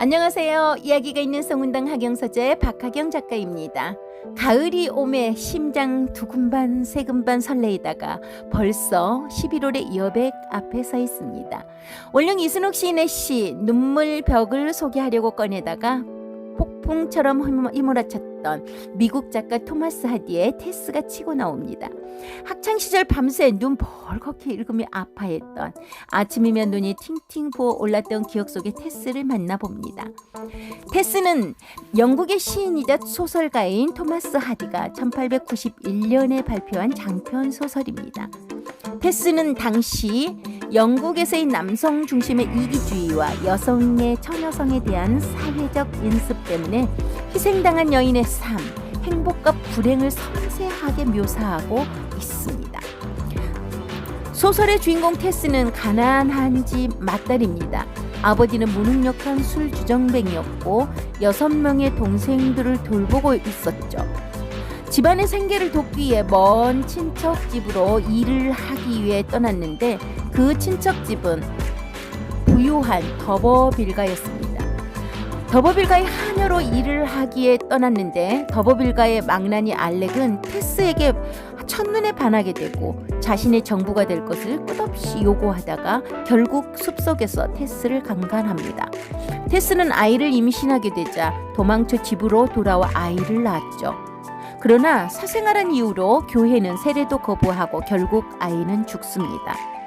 안녕하세요. 이야기가 있는 성운당 학영서재의 박하경 작가입니다. 가을이 오매 심장 두근반 세근반 설레이다가 벌써 11월의 여백 앞에 서 있습니다. 원령 이순옥 시인의 시 눈물 벽을 소개하려고 꺼내다가 폭풍처럼 휘몰- 휘몰아쳤던 미국 작가 토마스 하디의 테스가 치고 나옵니다. 학창 시절 밤새 눈 벌겋게 읽으며 아파했던 아침이면 눈이 팅팅 부어 올랐던 기억 속의 테스를 만나봅니다. 테스는 영국의 시인이자 소설가인 토마스 하디가 1891년에 발표한 장편 소설입니다. 테스는 당시 영국에서의 남성 중심의 이기주의와 여성의 처녀성에 대한 사회적 인습 때문에 희생당한 여인의 삶, 행복과 불행을 섬세하게 묘사하고 있습니다. 소설의 주인공 테스는 가난한 집 맏딸입니다. 아버지는 무능력한 술 주정뱅이였고 여섯 명의 동생들을 돌보고 있었죠. 집안의 생계를 돕기 위해 먼 친척 집으로 일을 하기 위해 떠났는데 그 친척 집은 부유한 더버 빌가였습니다. 더버빌가의 하녀로 일을 하기에 떠났는데 더버빌가의 망나니 알렉은 테스에게 첫눈에 반하게 되고 자신의 정부가 될 것을 끝없이 요구하다가 결국 숲속에서 테스를 강간합니다. 테스는 아이를 임신하게 되자 도망쳐 집으로 돌아와 아이를 낳았죠. 그러나 사생활한 이유로 교회는 세례도 거부하고 결국 아이는 죽습니다.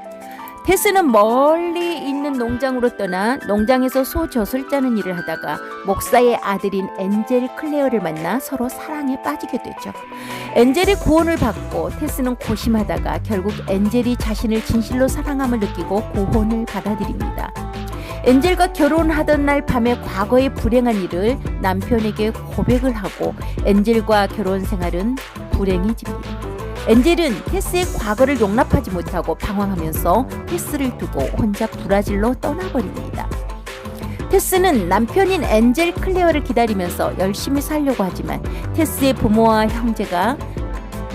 테스는 멀리 있는 농장으로 떠나 농장에서 소 젖을 짜는 일을 하다가 목사의 아들인 엔젤 클레어를 만나 서로 사랑에 빠지게 되죠. 엔젤의 구원을 받고 테스는 고심하다가 결국 엔젤이 자신을 진실로 사랑함을 느끼고 구원을 받아들입니다. 엔젤과 결혼하던 날 밤에 과거의 불행한 일을 남편에게 고백을 하고 엔젤과 결혼 생활은 불행해집니다. 엔젤은 테스의 과거를 용납하지 못하고 방황하면서 테스를 두고 혼자 브라질로 떠나버립니다. 테스는 남편인 엔젤 클레어를 기다리면서 열심히 살려고 하지만 테스의 부모와 형제가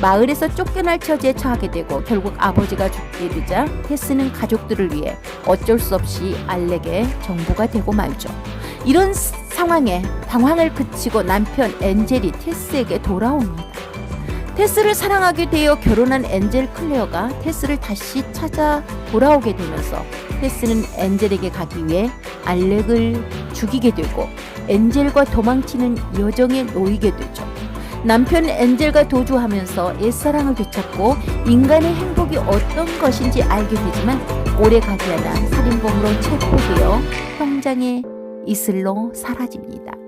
마을에서 쫓겨날 처지에 처하게 되고 결국 아버지가 죽게 되자 테스는 가족들을 위해 어쩔 수 없이 알렉의 정부가 되고 말죠. 이런 상황에 방황을 그치고 남편 엔젤이 테스에게 돌아옵니다. 테스를 사랑하게 되어 결혼한 엔젤 클레어가 테스를 다시 찾아 돌아오게 되면서 테스는 엔젤에게 가기 위해 알렉을 죽이게 되고 엔젤과 도망치는 여정에 놓이게 되죠. 남편 엔젤과 도주하면서 옛사랑을 되찾고 인간의 행복이 어떤 것인지 알게 되지만 오래 가지 않아 살인범으로 체포되어 형장의 이슬로 사라집니다.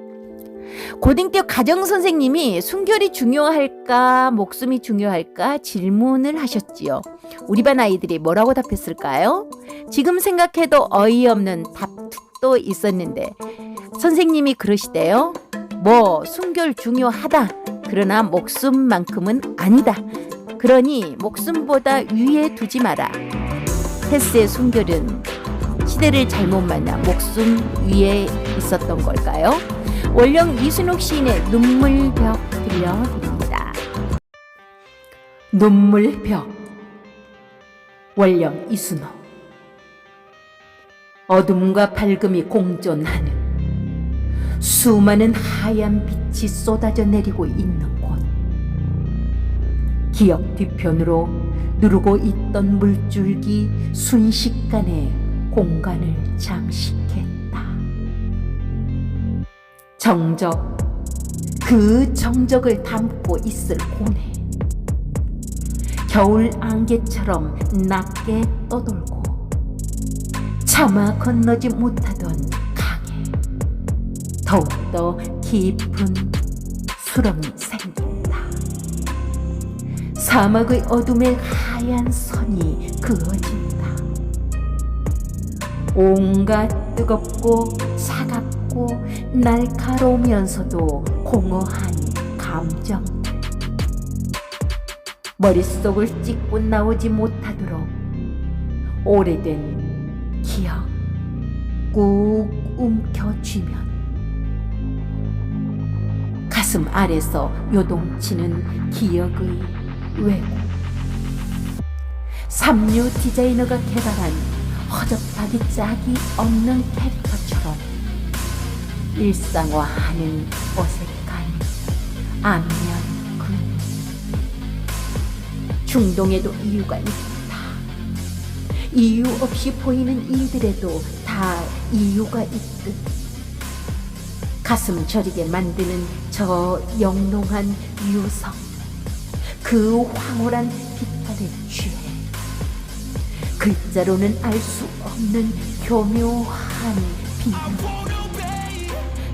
때 가정 선생님이 순결이 중요할까 목숨이 중요할까 질문을 하셨지요. 우리 반 아이들이 뭐라고 답했을까요? 지금 생각해도 어이없는 답도 있었는데 선생님이 그러시대요. 뭐 순결 중요하다. 그러나 목숨만큼은 아니다. 그러니 목숨보다 위에 두지 마라. 테스의 순결은 시대를 잘못 만나 목숨 위에 있었던 걸까요? 원령 이순옥 시인의 눈물벽 들려드립니다. 눈물벽 원령 이순옥 어둠과 밝음이 공존하는 수많은 하얀 빛이 쏟아져 내리고 있는 곳 기억 뒤편으로 누르고 있던 물줄기 순식간에 공간을 장식했다. 정적. 그 정적을 담고 있을 고뇌. 겨울 안개처럼 낮게 떠돌고 차마 건너지 못하던 강에 더욱더 깊은 수렁이 생긴다. 사막의 어둠에 하얀 선이 그어진다. 온갖 뜨겁고 차갑고 날카로우면서도 공허한 감정들 머릿속을 찢고 나오지 못하도록 오래된 기억 꾹 움켜쥐면 가슴 아래서 요동치는 기억의 왜곡. 삼류 디자이너가 개발한 허접하기 짝이 없는 캐릭터처럼 일상화하는 어색한 안면근 중동에도 이유가 있다. 이유 없이 보이는 일들에도 다 이유가 있듯. 가슴 저리게 만드는 저 영롱한 유성. 그 황홀한 빛깔에 취해 글자로는 알 수 없는 교묘한 비밀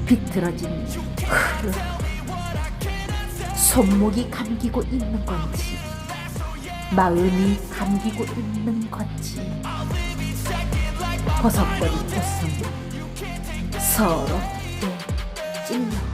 비틀어진 흐름 손목이 감기고 있는 건지 마음이 감기고 있는 건지 버석거린 웃음 서럽게 찔러